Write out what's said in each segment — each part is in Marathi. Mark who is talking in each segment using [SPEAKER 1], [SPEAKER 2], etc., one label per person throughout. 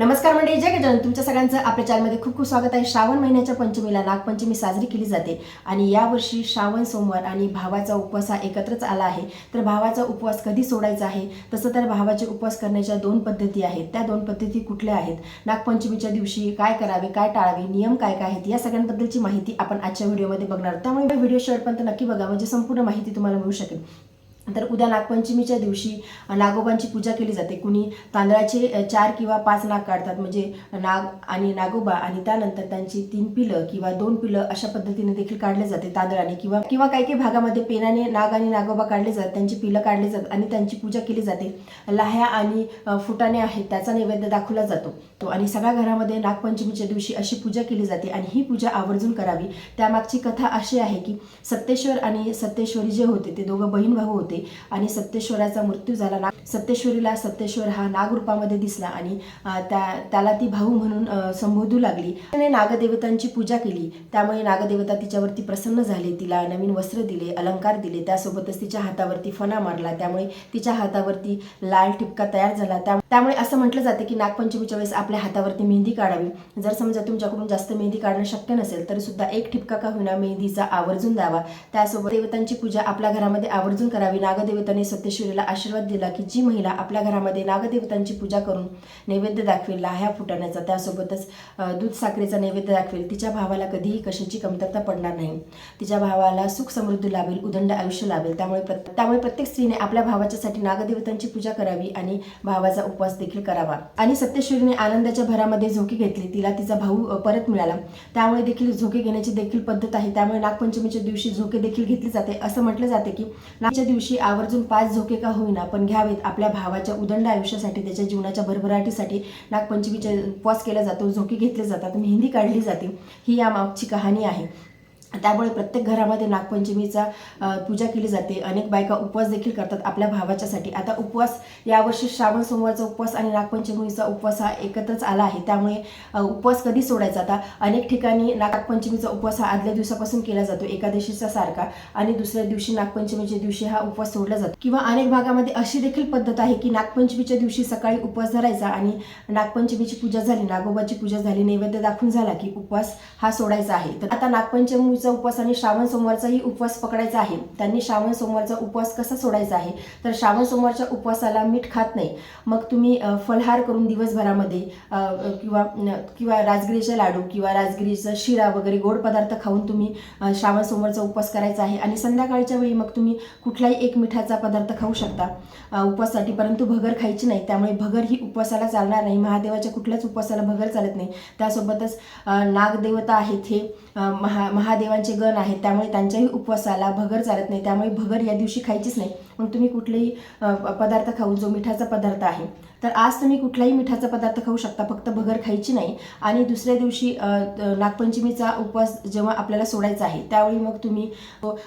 [SPEAKER 1] नमस्कार मंडळी जय गजानन. तुमच्या सगळ्यांचं आपल्या चॅनलमध्ये खूप खूप स्वागत आहे. श्रावण महिन्याच्या पंचमीला नागपंचमी साजरी केली जाते आणि यावर्षी श्रावण सोमवार आणि भावाचा उपवास हा एकत्रच आला आहे. तर भावाचा उपवास कधी सोडायचा आहे? तसं तर भावाचे उपवास करण्याच्या दोन पद्धती आहेत. त्या दोन पद्धती कुठल्या आहेत? नागपंचमीच्या दिवशी काय करावे काय टाळावे नियम काय काय आहेत? या सगळ्यांबद्दलची माहिती आपण आजच्या व्हिडिओमध्ये बघणार त्यामुळे व्हिडिओ शेवटपर्यंत नक्की बघा. म्हणजे संपूर्ण माहिती तुम्हाला मिळू शकेल. तर उद्या नागपंचमीच्या दिवशी नागोबांची पूजा केली जाते. कुणी तांदळाचे चार किंवा पाच नाग काढतात म्हणजे नाग आणि नागोबा आणि त्यानंतर त्यांची तीन पिलं किंवा दोन पिलं अशा पद्धतीने देखील काढले जाते तांदळाने. किंवा किंवा काही काही भागामध्ये पेनाने नाग आणि नागोबा काढले जातात त्यांची पिलं काढली जातात आणि त्यांची पूजा केली जाते. लाह्या आणि फुटाणे आहेत त्याचा नैवेद्य दाखवला जातो. तो आणि सगळ्या घरामध्ये नागपंचमीच्या दिवशी अशी पूजा केली जाते आणि ही पूजा आवर्जून करावी. त्यामागची कथा अशी आहे की सत्तेश्वर आणि सत्तेश्वरी जे होते ते दोघं बहीण भाऊ होते. आणि सत्तेश्वराचा मृत्यू झाला. ना सत्तेश्वरीला हा नागरूपामध्ये दिसला आणि त्या त्याला ती भाऊ म्हणून संबोधू लागली. त्याने नागदेवतांची पूजा केली. त्यामुळे नागदेवता तिच्यावरती प्रसन्न झाले. तिला नवीन वस्त्र दिले अलंकार दिले. त्यासोबतच तिच्या हातावरती फणा मारला. त्यामुळे तिच्या हातावरती लाल ठिपका तयार झाला. त्यामुळे असं म्हटलं जातं की नागपंचमीच्या वेळेस आपल्या हातावरती मेहंदी काढावी. जर समजा तुमच्याकडून जास्त मेहंदी काढणं शक्य नसेल तर सुद्धा एक ठिपका का होईना मेहंदीचा आवर्जून द्यावा. त्यासोबत देवतांची पूजा आपल्या घरामध्ये आवर्जून करावी. नागदेवताने सत्यश्वरीला आशीर्वाद दिला की जी महिला आपल्या घरामध्ये नागदेवतांची पूजा करून नैवेद्य दाखवेल लाह्या फुटाण्याचा. त्यासोबतच दूध साखरेचा नैवेद्य दाखवेल. तिच्या भावाला कधीही कशाची कमतरता पडणार नाही. तिच्या भावाला सुख समृद्धी लाभेल उदंड आयुष्य लाभेल. त्यामुळे प्रत- त्यामुळे प्रत्येक स्त्रीने आपल्या भावाच्यासाठी नागदेवतांची पूजा करावी आणि भावाचा उपवास देखील करावा. आणि सत्यश्वरीने आनंदाच्या भरामध्ये झोके घेतली. तिला तिचा भाऊ परत मिळाला. त्यामुळे देखील झोके घेण्याची देखील पद्धत आहे. त्यामुळे नागपंचमीच्या दिवशी झोके देखील घेतले जाते. असं म्हटलं जाते की नागच्या दिवशी आवर्जून पाच झोके का होईना पण घ्यावेत. आपल्या भावाच्या उदंड आयुष्यासाठी त्याच्या जीवनाच्या भरभराटीसाठी नागपंचमीचा उपवास केला जातो झोके घेतले जातात मेहंदी काढली जाते. ही यामागची कहाणी आहे. त्यामुळे प्रत्येक घरामध्ये नागपंचमीचा पूजा केली जाते. अनेक बायका उपवास देखील करतात आपल्या भावाच्यासाठी. आता उपवास यावर्षी श्रावण सोमवारचा उपवास आणि नागपंचमीचा उपवास हा एकत्रच आला आहे. त्यामुळे उपवास कधी सोडायचा? आता अनेक ठिकाणी नागपंचमीचा उपवास हा आदल्या दिवसापासून केला जातो एकादशीचा सारखा. आणि दुसऱ्या दिवशी नागपंचमीच्या दिवशी हा उपवास सोडला जातो. किंवा अनेक भागामध्ये अशी देखील पद्धत आहे की नागपंचमीच्या दिवशी सकाळी उपवास धरायचा आणि नागपंचमीची पूजा झाली नागोबाची पूजा झाली नैवेद्य दाखवून झाला की उपवास हा सोडायचा आहे. तर आता नागपंचमी नागपंचमीचा उपवास आणि श्रावण सोमवारचाही उपवास पकडायचा आहे. त्यांनी श्रावण सोमवारचा उपवास कसा सोडायचा आहे? तर श्रावण सोमवारच्या उपवासाला मीठ खात नाही. मग तुम्ही फलहार करून दिवसभरामध्ये किंवा किंवा राजगिरीचे लाडू किंवा राजगिरीचा शिरा वगैरे गोड पदार्थ खाऊन तुम्ही श्रावण सोमवारचा उपवास करायचा आहे. आणि संध्याकाळच्या वेळी मग तुम्ही कुठलाही एक मिठाचा पदार्थ खाऊ शकता. उपवासासाठी परंतु भगर खायची नाही. त्यामुळे भगर ही उपवासाला चालणार नाही. महादेवाच्या कुठल्याच उपवासाला भगर चालत नाही. त्यासोबतच नागदेवता आहेत हे महा महादेव महादेवांचे गण आहेत त्यामुळे त्यांच्याही उपवासाला भगर चालत नाही त्यामुळे भगर या दिवशी खायचीच नाही. मग तुम्ही कुठलेही पदार्थ खाऊ जो मिठाचा पदार्थ आहे. तर आज तुम्ही कुठलाही मिठाचा पदार्थ खाऊ शकता फक्त भगर खायची नाही. आणि दुसऱ्या दिवशी नागपंचमीचा उपवास जेव्हा आपल्याला सोडायचा आहे त्यावेळी मग तुम्ही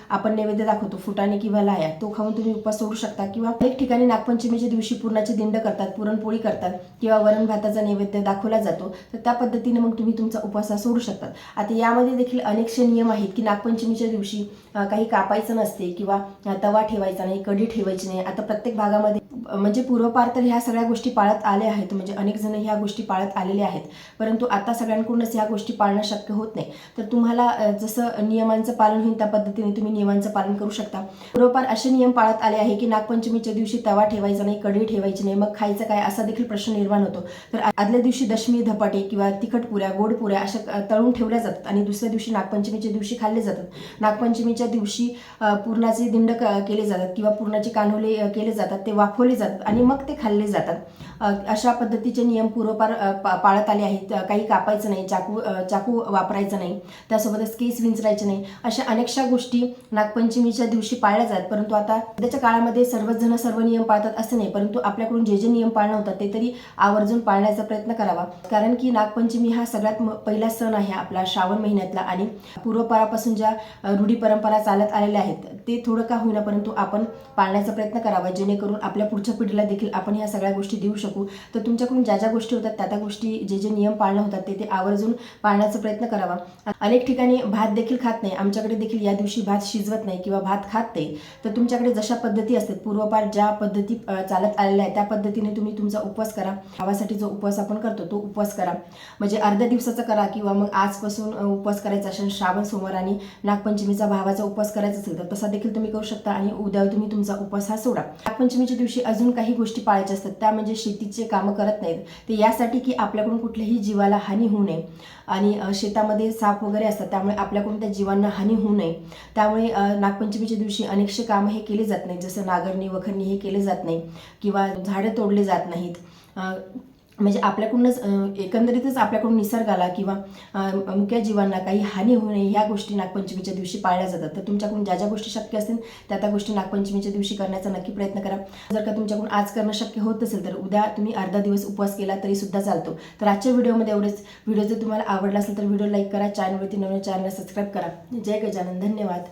[SPEAKER 1] आपण नैवेद्य दाखवतो फुटाणे किंवा लाया तो खाऊन तुम्ही उपवास सोडू शकता. किंवा अनेक ठिकाणी नागपंचमीच्या दिवशी पुरणाची दिंड करतात पुरणपोळी करतात किंवा वरण भाताचा नैवेद्य दाखवला जातो तर त्या पद्धतीने मग तुम्ही तुमचा उपवास सोडू शकतात. आता यामध्ये देखील अनेकशे नियम आहेत की नागपंचमीच्या दिवशी काही कापायचं नसते किंवा तवा ठेवायचा नाही कढी ठेवायची नाही. आता प्रत्येक भागामध्ये म्हणजे पूर्वपार तर ह्या सगळ्या गोष्टी पाळत आल्या आहेत. म्हणजे अनेक जण ह्या गोष्टी पाळत आलेल्या आहेत. परंतु आता सगळ्यांकडूनच ह्या गोष्टी पाळणं शक्य होत नाही. तर तुम्हाला जसं नियमांचं पालन होईल त्या पद्धतीने तुम्ही नियमांचं पालन करू शकता. पूर्वपार असे नियम पाळत आले आहे की नागपंचमीच्या दिवशी तवा ठेवायचा नाही कढी ठेवायची नाही मग खायचं काय असा देखील प्रश्न निर्माण होतो. तर आदल्या दिवशी दशमी धपाटे किंवा तिखट पुऱ्या गोड पुऱ्या अशा तळून ठेवल्या जातात आणि दुसऱ्या दिवशी नागपंचमीच्या दिवशी खाल्ले जातात. नागपंचमीच्या दिवशी पूर्णाचे दिंड क- केले जातात किंवा पूर्णाचे कानोले केले जातात. ते वाफवले जातात आणि मग ते खाल्ले जातात. अशा पद्धतीचे नियम पूर्वपार पा- पाळत आले आहेत. काही कापायचं नाही चाकू चाकू वापरायचं नाही. त्यासोबतच केस विंचरायचे नाही. अशा अनेकशा गोष्टी नागपंचमीच्या दिवशी पाळल्या जातात परंतु आता सध्याच्या काळामध्ये सर्वच जण सर्व नियम पाळतात असं नाही. परंतु आपल्याकडून जे जे नियम पाळणं होतात ते तरी आवर्जून पाळण्याचा प्रयत्न करावा. कारण की नागपंचमी हा सगळ्यात म- पहिला सण आहे आपला श्रावण महिन्यातला आणि पूर्वपरापासून ज्या रूढी परंपरा चालत आलेल्या आहेत ते थोडं का होईना परंतु आपण पाळण्याचा प्रयत्न करावा. जेणेकरून आपल्या पुढच्या पिढीला देखील आपण ह्या सगळ्या गोष्टी देऊ शकतो शकू. तर तुमच्याकडून ज्या ज्या गोष्टी होतात त्या त्या गोष्टी जे जे नियम पाळणं होतात ते ते आवर्जून पाळण्याचा प्रयत्न करावा. अनेक ठिकाणी भात देखील खात नाही. आमच्याकडे देखील या दिवशी भात शिजवत नाही किंवा भात खात नाही. तर तुमच्याकडे जशा पद्धती असतात पूर्वपार ज्या पद्धती चालत आलेल्या आहेत त्या पद्धतीने तुम्ही तुमचा उपवास करा. भावासाठी जो उपवास आपण करतो तो उपवास करा. म्हणजे अर्ध्या दिवसाचा करा किंवा मग आजपासून उपवास करायचा असेल श्रावण सोमवार आणि नागपंचमीचा भावाचा उपवास करायचा असेल तर तसा देखील तुम्ही करू शकता आणि उद्या तुम्ही तुमचा उपवास हा सोडा. नागपंचमीच्या दिवशी अजून काही गोष्टी पाळायच्या असतात त्या म्हणजे शेतीचे कामं करत नाहीत. ते यासाठी की आपल्याकडून कुठल्याही जीवाला हानी होऊ नये. आणि शेतामध्ये साप वगैरे असतात त्यामुळे आपल्याकडून त्या जीवांना हानी होऊ नये. त्यामुळे नागपंचमीच्या दिवशी अनेकशे कामं हे केले जात नाहीत. जसं नागरणी वखरणी हे केले जात नाही किंवा झाडं तोडले जात नाहीत. म्हणजे आपल्याकडूनच एकंदरीतच आपल्याकडून निसर्गाला किंवा मुख्या जीवांना काही हानी होऊ नये ह्या गोष्टी नागपंचमीच्या दिवशी पाळल्या जातात. तर तुमच्याकडून ज्या ज्या गोष्टी शक्य असतील त्या त्या गोष्टी नागपंचमीच्या दिवशी करण्याचा नक्की प्रयत्न करा. जर का तुमच्याकडून आज करणं शक्य होत असेल तर उद्या तुम्ही अर्धा दिवस उपवास केला तरी सुद्धा चालतो. तर आजच्या व्हिडिओमध्ये एवढेच. व्हिडिओ जर तुम्हाला आवडला असेल तर व्हिडिओ लाईक करा. चॅनलवरती नवीन चॅनलला सबस्क्राईब करा. जय गजानन. धन्यवाद.